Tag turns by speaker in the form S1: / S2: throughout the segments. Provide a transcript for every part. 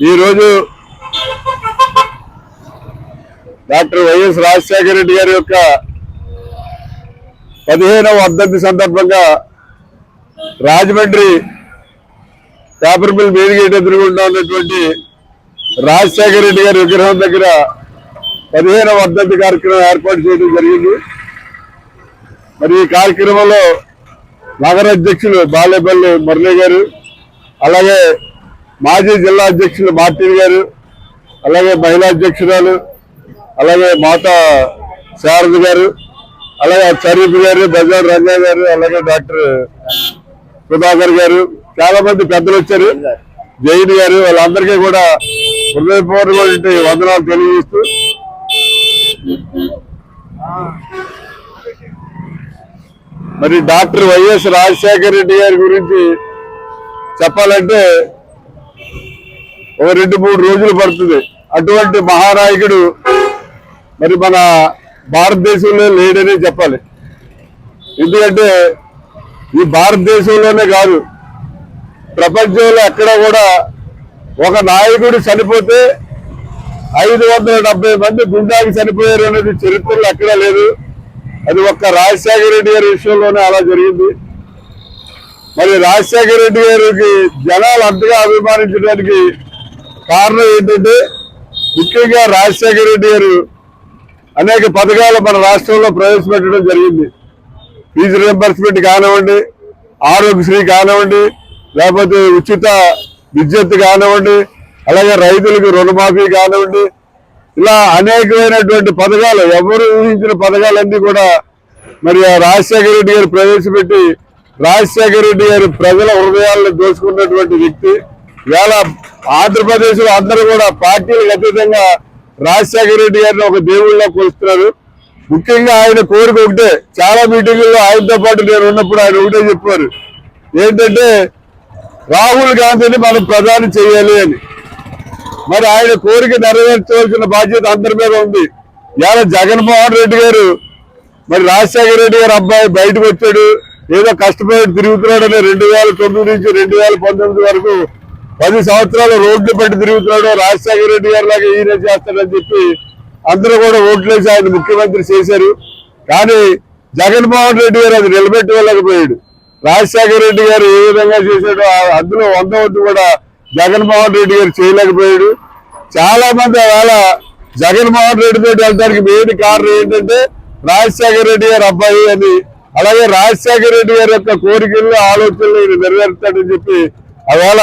S1: ఈరోజు doctor YS Rajasekhara Reddy గారి యొక్క పదిహేనవ వర్ధంతి సందర్భంగా రాజమండ్రి పేపర్ మిల్ వేదిక ఎదురుగుండా ఉన్నటువంటి రాజశేఖర రెడ్డి గారి విగ్రహం దగ్గర పదిహేనవ వర్ధంతి కార్యక్రమం ఏర్పాటు చేయడం జరిగింది. మరి ఈ కార్యక్రమంలో నగర అధ్యక్షులు బాలేపల్లి మురళి గారు అలాగే మాజీ జిల్లా అధ్యక్షులు మార్టిన్ గారు అలాగే మహిళా అధ్యక్షురాలు అలాగే మాతా శారద గారు అలాగే షరీఫ్ గారు బజార్ రంగా గారు అలాగే డాక్టర్ సుధాకర్ గారు చాలా మంది పెద్దలు వచ్చారు. జైన్ గారు వాళ్ళందరికీ కూడా హృదయపూర్వక వందనాలు తెలియజేస్తూ. మరి డాక్టర్ వైఎస్ రాజశేఖర రెడ్డి గారి గురించి చెప్పాలంటే ఒక రెండు మూడు రోజులు పడుతుంది. అటువంటి మహానాయకుడు మరి మన భారతదేశంలో లేడనే చెప్పాలి. ఎందుకంటే ఈ భారతదేశంలోనే కాదు ప్రపంచంలో ఎక్కడ కూడా ఒక నాయకుడు చనిపోతే ఐదు వందల డెబ్బై మంది గుండాకి చనిపోయారు అనేది చరిత్రలో ఎక్కడా లేదు. అది ఒక్క రాజశేఖర రెడ్డి గారి విషయంలోనే అలా జరిగింది. మరి రాజశేఖర రెడ్డి గారికి జనాలు అంతగా అభిమానించడానికి కారణం ఏంటంటే ముఖ్యంగా రాజశేఖర రెడ్డి గారు అనేక పథకాలు మన రాష్ట్రంలో ప్రవేశపెట్టడం జరిగింది. ఫీజు రియంబర్స్మెంట్ కానివ్వండి ఆరోగ్యశ్రీ కానివ్వండి లేకపోతే ఉచిత విద్యుత్ కానివ్వండి అలాగే రైతులకు రుణమాఫీ కానివ్వండి ఇలా అనేకమైనటువంటి పథకాలు ఎవరు ఊహించిన పథకాలన్నీ కూడా మరి రాజశేఖర రెడ్డి గారు ప్రవేశపెట్టి రాజశేఖర రెడ్డి గారు ప్రజల హృదయాలను దోచుకున్నటువంటి వ్యక్తి. ఇవాళ ఆంధ్రప్రదేశ్లో అందరూ కూడా పార్టీలకు అతీతంగా రాజశేఖర రెడ్డి గారిని ఒక దేవుళ్ళ కొలుస్తున్నారు. ముఖ్యంగా ఆయన కోరిక ఒకటే చాలా మీటింగుల్లో ఆయనతో పాటు నేను ఉన్నప్పుడు ఆయన ఒకటే చెప్పారు. ఏంటంటే రాహుల్ గాంధీని మనం ప్రధాని చేయాలి అని. మరి ఆయన కోరిక నెరవేర్చవలసిన బాధ్యత అందరి మీద ఉంది. ఇవాళ జగన్మోహన్ రెడ్డి గారు మరి రాజశేఖర రెడ్డి గారు అబ్బాయి బయటకు వచ్చాడు. ఏదో కష్టపడి తిరుగుతున్నాడని రెండు వేల తొమ్మిది నుంచి రెండు వేల పంతొమ్మిది వరకు పది సంవత్సరాలు రోడ్లు పెట్టి తిరుగుతున్నాడు. రాజశేఖర రెడ్డి గారు లాగా ఈయన చేస్తాడని చెప్పి అందరూ కూడా ఓట్లేసి ఆయన ముఖ్యమంత్రి చేశారు. కానీ జగన్మోహన్ రెడ్డి గారు అది నిలబెట్టుకోలేకపోయాడు. రాజశేఖర రెడ్డి గారు ఏ విధంగా చేశాడో అందులో వంద వంతు కూడా జగన్మోహన్ రెడ్డి గారు చేయలేకపోయాడు. చాలా మంది అలా జగన్మోహన్ రెడ్డి తోటి వెళ్ళడానికి మెయిన్ కారణం ఏంటంటే రాజశేఖర రెడ్డి గారు అబ్బాయి అని. అలాగే రాజశేఖర రెడ్డి గారి యొక్క కోరికలు ఆలోచనలు నెరవేరుతాడని చెప్పి అవేళ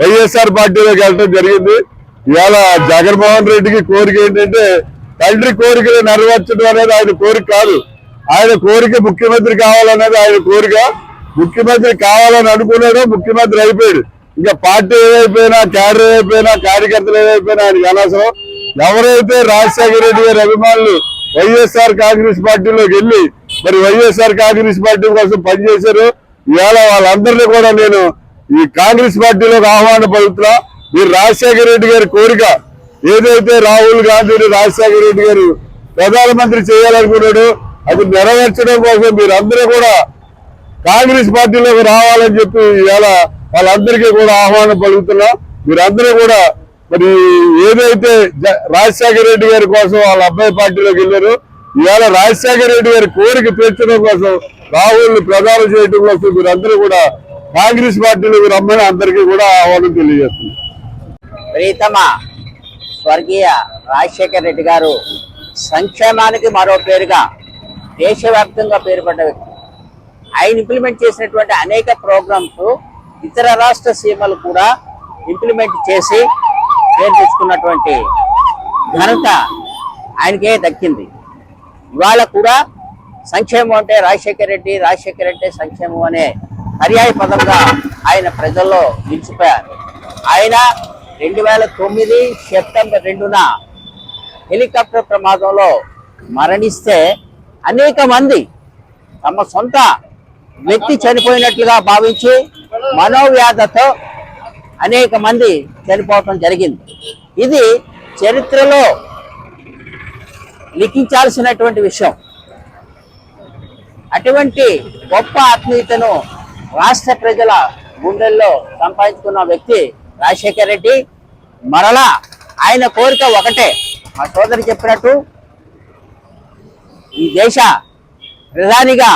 S1: వైఎస్ఆర్ పార్టీలోకి వెళ్ళడం జరిగింది. ఇవాళ జగన్మోహన్ రెడ్డికి కోరిక ఏంటంటే తండ్రి కోరికలు నెరవేర్చడం అనేది ఆయన కోరిక కాదు. ఆయన కోరిక ముఖ్యమంత్రి కావాలనేది ఆయన కోరిక. ముఖ్యమంత్రి కావాలని అనుకున్నాడు ముఖ్యమంత్రి అయిపోయాడు. ఇంకా పార్టీ ఏదైపోయినా క్యాడర్ ఏదైపోయినా కార్యకర్తలు ఏదైపోయినా ఆయనకి అనవసరం. ఎవరైతే రాజశేఖర రెడ్డి గారి అభిమానులు వైఎస్ఆర్ కాంగ్రెస్ పార్టీలోకి వెళ్ళి మరి వైఎస్ఆర్ కాంగ్రెస్ పార్టీ కోసం పనిచేశారు ఇవాళ వాళ్ళందరినీ కూడా నేను ఈ కాంగ్రెస్ పార్టీలోకి ఆహ్వాన పలుకుతున్నా మీరు రాజశేఖర రెడ్డి గారి కోరిక ఏదైతే రాహుల్ గాంధీని రాజశేఖర రెడ్డి గారు ప్రధానమంత్రి చేయాలనుకున్నాడు అది నెరవేర్చడం కోసం మీరందరూ కూడా కాంగ్రెస్ పార్టీలోకి రావాలని చెప్పి ఇవాళ వాళ్ళందరికీ కూడా ఆహ్వానం పలుకుతున్నా. మీరందరూ కూడా మరి ఏదైతే జ- రాజశేఖర రెడ్డి గారి కోసం వాళ్ళ అబ్బాయి పార్టీలోకి వెళ్ళారో ఇవాళ రాజశేఖర రెడ్డి గారి కోరిక తీర్చడం కోసం రాహుల్ ప్రధానం చేయడం కోసం మీరందరూ కూడా కాంగ్రెస్ పార్టీలోకి రమ్మని అందరికీ కూడా ఆహ్వానం తెలియజేస్తుంది.
S2: ప్రీతమ స్వర్గీయ రాజశేఖర్ రెడ్డి గారు సంక్షేమానికి మరో పేరుగా దేశవ్యాప్తంగా పేరుపడ్డ వ్యక్తి. ఆయన ఇంప్లిమెంట్ చేసినటువంటి అనేక ప్రోగ్రామ్స్ ఇతర రాష్ట్ర సీమలు కూడా ఇంప్లిమెంట్ చేసి పేరు తెచ్చుకున్నటువంటి ఘనత ఆయనకే దక్కింది. ఇవాళ కూడా సంక్షేమం అంటే రాజశేఖర రెడ్డి రాజశేఖర రెడ్డి సంక్షేమం అనే పర్యాయ పదంగా ఆయన ప్రజల్లో నిలిచిపోయారు. ఆయన రెండు వేల తొమ్మిది సెప్టెంబర్ రెండున హెలికాప్టర్ ప్రమాదంలో మరణిస్తే అనేక మంది తమ సొంత వ్యక్తి చనిపోయినట్లుగా భావించి మనోవ్యాధతో అనేక మంది చనిపోవటం జరిగింది. ఇది చరిత్రలో లిఖించాల్సినటువంటి విషయం. అటువంటి గొప్ప ఆత్మీయతను రాష్ట్ర ప్రజల గుండెల్లో సంపాదించుకున్న వ్యక్తి రాజశేఖర్ రెడ్డి. మరలా ఆయన కోరిక ఒకటే. మా సోదరి చెప్పినట్టు ఈ దేశ ప్రధానిగా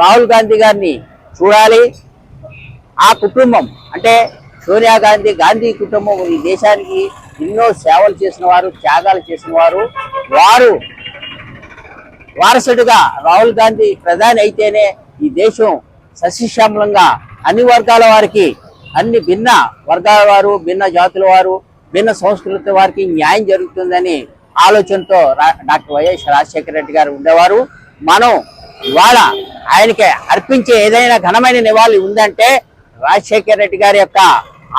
S2: రాహుల్ గాంధీ గారిని చూడాలి. ఆ కుటుంబం అంటే సోనియా గాంధీ గాంధీ కుటుంబం ఈ దేశానికి ఎన్నో సేవలు చేసిన వారు త్యాగాలు చేసిన వారు వారు వారసుడుగా రాహుల్ గాంధీ ప్రధాని అయితేనే ఈ దేశం సస్యశ్యామలంగా అన్ని వర్గాల వారికి అన్ని భిన్న వర్గాల వారు భిన్న జాతుల వారు భిన్న సంస్కృతి వారికి న్యాయం జరుగుతుందని ఆలోచనతో రా- డాక్టర్ వైఎస్ రాజశేఖర రెడ్డి గారు ఉండేవారు. మనం ఇవాళ ఆయనకి అర్పించే ఏదైనా ఘనమైన నివాళి ఉందంటే రాజశేఖర రెడ్డి గారి యొక్క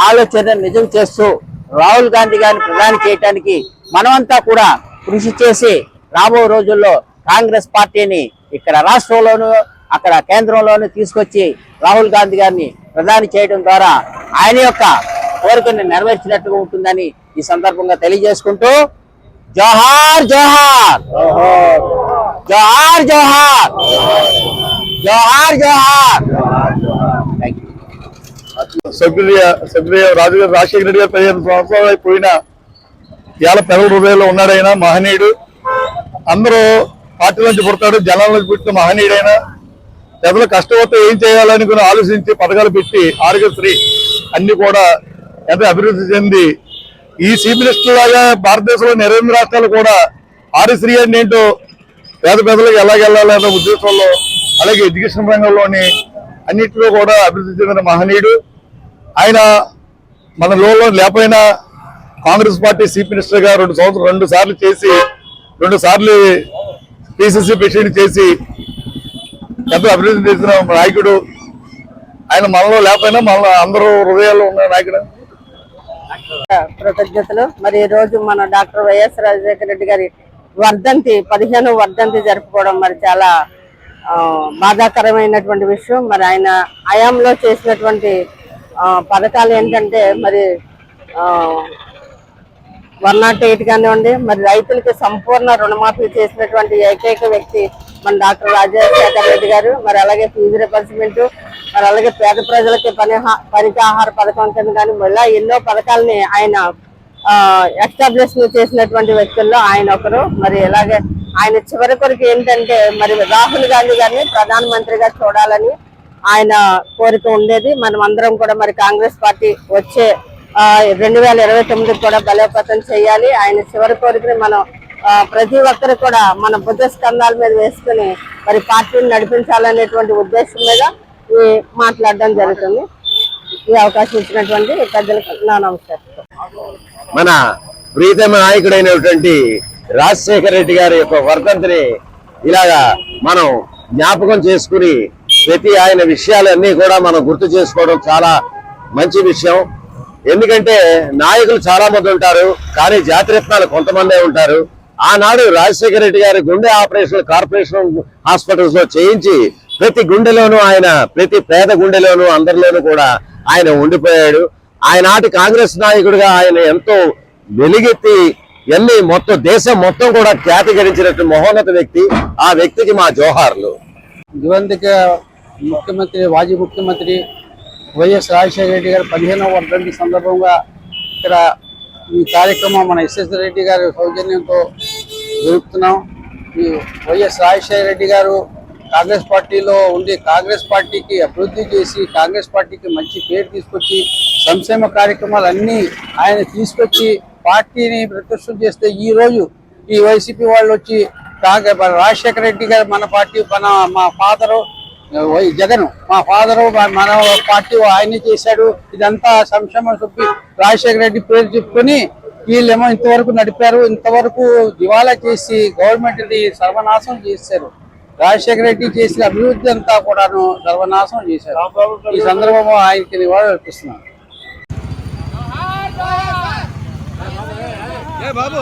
S2: ఆలోచన నిజం చేస్తూ రాహుల్ గాంధీ గారిని ప్రధాని చేయడానికి మనమంతా కూడా కృషి చేసి రాబో రోజుల్లో కాంగ్రెస్ పార్టీని ఇక్కడ రాష్ట్రంలోనూ అక్కడ కేంద్రంలోనే తీసుకొచ్చి రాహుల్ గాంధీ గారిని ప్రధాని చేయడం ద్వారా ఆయన యొక్క కోరికను నెరవేర్చినట్టుగా ఉంటుందని ఈ సందర్భంగా తెలియజేసుకుంటూ జోహార్ జోహార్! జోహార్ జోహార్! జోహార్ జోహార్! థ్యాంక్ యూ
S1: రాజుగారు రాజు రాజశేఖర రెడ్డి గారు పదిహేను సంవత్సరాలు అయిపోయిన ఇవాళ పెదవుల హృదయంలో ఉన్నాడైనా మహనీయుడు. అందరూ పార్టీ నుంచి పుడతాడు జనాల నుంచి పుట్టిన మహనీయుడైనా. ప్రజలు కష్టపడితే ఏం చేయాలని కూడా ఆలోచించి పథకాలు పెట్టి ఆరోగ్యశ్రీ అన్ని కూడా ఎంతో అభివృద్ధి చెంది ఈ చీఫ్ మినిస్టర్ లాగా భారతదేశంలో ఇరవై రాష్ట్రాలు కూడా ఆరోగ్యశ్రీ అంటే ఏంటో పేద ప్రజలకు ఎలాగెళ్ళాలనే ఉద్దేశంలో అలాగే ఎడ్యుకేషన్ రంగంలోని అన్నింటిలో కూడా అభివృద్ధి చెందిన మహనీయుడు. ఆయన మన లోలో లేకపోయినా కాంగ్రెస్ పార్టీ చీఫ్ మినిస్టర్గా రెండు సంవత్సరాలు రెండు సార్లు చేసి రెండు సార్లు పిసిసి ప్రెసిడెంట్ చేసి ఎంతో అభివృద్ధి చేసిన నాయకుడు. ఆయన మనలో లేకపోయినా మనలో అందరూ హృదయాల్లో ఉన్న నాయకుడు.
S3: కృతజ్ఞతలు. మరి ఈ రోజు మన డాక్టర్ వైఎస్ రాజశేఖర రెడ్డి గారి వర్ధంతి పదిహేను వర్ధంతి జరుపుకోవడం మరి చాలా బాధాకరమైనటువంటి విషయం. మరి ఆయన హయాంలో చేసినటువంటి పథకాలు ఏంటంటే మరి వన్ నాట్ ఎయిట్ కానివ్వండి మరి రైతులకి సంపూర్ణ రుణమాఫీ చేసినటువంటి ఏకైక వ్యక్తి మన డాక్టర్ రాజశేఖర రెడ్డి గారు మరి అలాగే ఫీజు రిపర్స్మెంట్ మరి అలాగే పేద ప్రజలకి పని పరికాహార పథకం కింద కానీ మళ్ళీ ఎన్నో పథకాలని ఆయన ఎస్టాబ్లిష్ చేసినటువంటి వ్యక్తుల్లో ఆయన ఒకరు. మరి ఇలాగే ఆయన చివరి కొరకు ఏంటంటే మరి రాహుల్ గాంధీ గారిని ప్రధానమంత్రిగా చూడాలని ఆయన కోరిక ఉండేది. మనం అందరం కూడా మరి కాంగ్రెస్ పార్టీ వచ్చే రెండు వేల ఇరవై తొమ్మిదికి కూడా బలోపేతం చేయాలి. ఆయన చివరి కోరికని మనం ప్రతి ఒక్కరు కూడా మన బుద్ధ స్కంధాల మీద వేసుకుని మరి పార్టీని నడిపించాలనేటువంటి ఉద్దేశం మీద ఈ మాట్లాడడం జరుగుతుంది. ఈ అవకాశం ఇచ్చినటువంటి పెద్దలకు నా నమస్కారం.
S4: మన ప్రీతమ నాయకుడైనటువంటి రాజశేఖర రెడ్డి గారి యొక్క వర్ధంతిని ఇలాగా మనం జ్ఞాపకం చేసుకుని ప్రతి ఆయన విషయాలన్నీ కూడా మనం గుర్తు చేసుకోవడం చాలా మంచి విషయం. ఎందుకంటే నాయకులు చాలా మంది ఉంటారు కానీ జాతిరత్నాలు కొంతమందే ఉంటారు. ఆనాడు రాజశేఖర రెడ్డి గారి గుండె ఆపరేషన్ కార్పొరేషన్ హాస్పిటల్స్లో చేయించి ప్రతి గుండెలోనూ ఆయన ప్రతి పేద గుండెలోనూ అందరిలోనూ కూడా ఆయన ఉండిపోయాడు. ఆయనాటి కాంగ్రెస్ నాయకుడిగా ఆయన ఎంతో వెలుగెత్తి ఎన్ని మొత్తం దేశం మొత్తం కూడా ఖ్యాతి గడించినట్టు మహోన్నత వ్యక్తి ఆ వ్యక్తికి మా జోహార్లు.
S5: దివంగత ముఖ్యమంత్రి మాజీ ముఖ్యమంత్రి వైఎస్ రాజశేఖర రెడ్డి గారు పదిహేనవ వర్ధంతి సందర్భంగా ఇక్కడ ఈ కార్యక్రమం మన ఎస్ఎస్ రెడ్డి గారి సౌజన్యంతో జరుపుతున్నాం. ఈ వైఎస్ రాజశేఖర రెడ్డి గారు కాంగ్రెస్ పార్టీలో ఉండి కాంగ్రెస్ పార్టీకి అభివృద్ధి చేసి కాంగ్రెస్ పార్టీకి మంచి పేరు తీసుకొచ్చి సంక్షేమ కార్యక్రమాలు అన్నీ ఆయన తీసుకొచ్చి పార్టీని ప్రతిష్టం చేస్తే ఈ రోజు ఈ వైసీపీ వాళ్ళు వచ్చి కాంగ్రెస్ రాజశేఖర రెడ్డి గారు మన పార్టీ మన మా ఫాదరు వై- జగన్ మా ఫాదరు మన పార్టీ ఆయనే చేశాడు. ఇదంతా సంక్షేమం చెప్పి రాజశేఖర రెడ్డి పేరు చెప్పుకొని వీళ్ళేమో ఇంతవరకు నడిపారు ఇంతవరకు దివాలా చేసి గవర్నమెంట్ సర్వనాశం సర్వనాశనం చేశారు రాజశేఖర రెడ్డి చేసిన అభివృద్ధి అంతా కూడాను సర్వనాశనం చేశారు ఈ సందర్భంలో ఆయనకి నివాళులు అర్పిస్తున్నాను
S6: బాబు